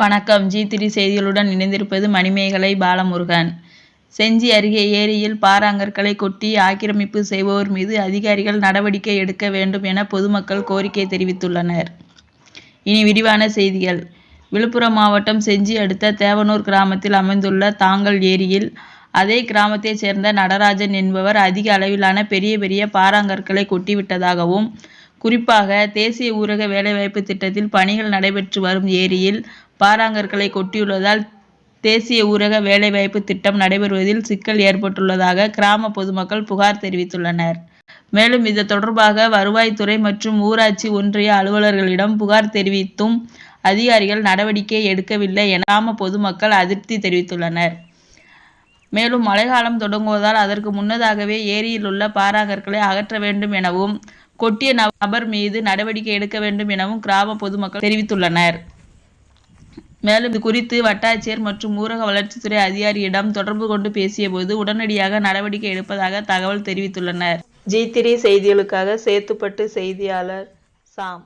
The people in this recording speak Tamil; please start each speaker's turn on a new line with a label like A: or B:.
A: வணக்கம். ஜி த்ரீ செய்திகளுடன் இணைந்திருப்பது மணிமேகலை பாலமுருகன். செஞ்சி அருகே ஏரியில் பாறாங்கற்களை கொட்டி ஆக்கிரமிப்பு செய்பவர் மீது அதிகாரிகள் நடவடிக்கை எடுக்க வேண்டும் என பொதுமக்கள் கோரிக்கை தெரிவித்துள்ளனர். இனி விரிவான செய்திகள். விழுப்புரம் மாவட்டம் செஞ்சி அடுத்த தேவனூர் கிராமத்தில் அமைந்துள்ள தாங்கல் ஏரியில் அதே கிராமத்தைச் சேர்ந்த நடராஜன் என்பவர் அதிக அளவிலான பெரிய பெரிய பாறாங்கற்களை கொட்டிவிட்டதாகவும் குறிப்பாக தேசிய ஊரக வேலைவாய்ப்பு திட்டத்தில் பணிகள் நடைபெற்று வரும் ஏரியில் பாறாங்கற்களை கொட்டியுள்ளதால் தேசிய ஊரக வேலைவாய்ப்பு திட்டம் நடைபெறுவதில் சிக்கல் ஏற்பட்டுள்ளதாக கிராம பொதுமக்கள் புகார் தெரிவித்துள்ளனர். மேலும் இது தொடர்பாக வருவாய்த்துறை மற்றும் ஊராட்சி ஒன்றிய அலுவலர்களிடம் புகார் தெரிவித்தும் அதிகாரிகள் நடவடிக்கை எடுக்கவில்லை என கிராம பொதுமக்கள் அதிருப்தி தெரிவித்துள்ளனர். மேலும் மழைக்காலம் தொடங்குவதால் அதற்கு முன்னதாகவே ஏரியில் உள்ள பாறாங்கற்களை அகற்ற வேண்டும் எனவும் கொட்டிய நபர் மீது நடவடிக்கை எடுக்க வேண்டும் எனவும் கிராம பொதுமக்கள் தெரிவித்துள்ளனர். மேலும் இது குறித்து வட்டாட்சியர் மற்றும் ஊரக வளர்ச்சித்துறை அதிகாரியிடம் தொடர்பு கொண்டு பேசியபோது உடனடியாக நடவடிக்கை எடுப்பதாக தகவல் தெரிவித்துள்ளனர். ஜி த்ரீ செய்திகளுக்காக சேத்துப்பட்டு செய்தியாளர் சாம்.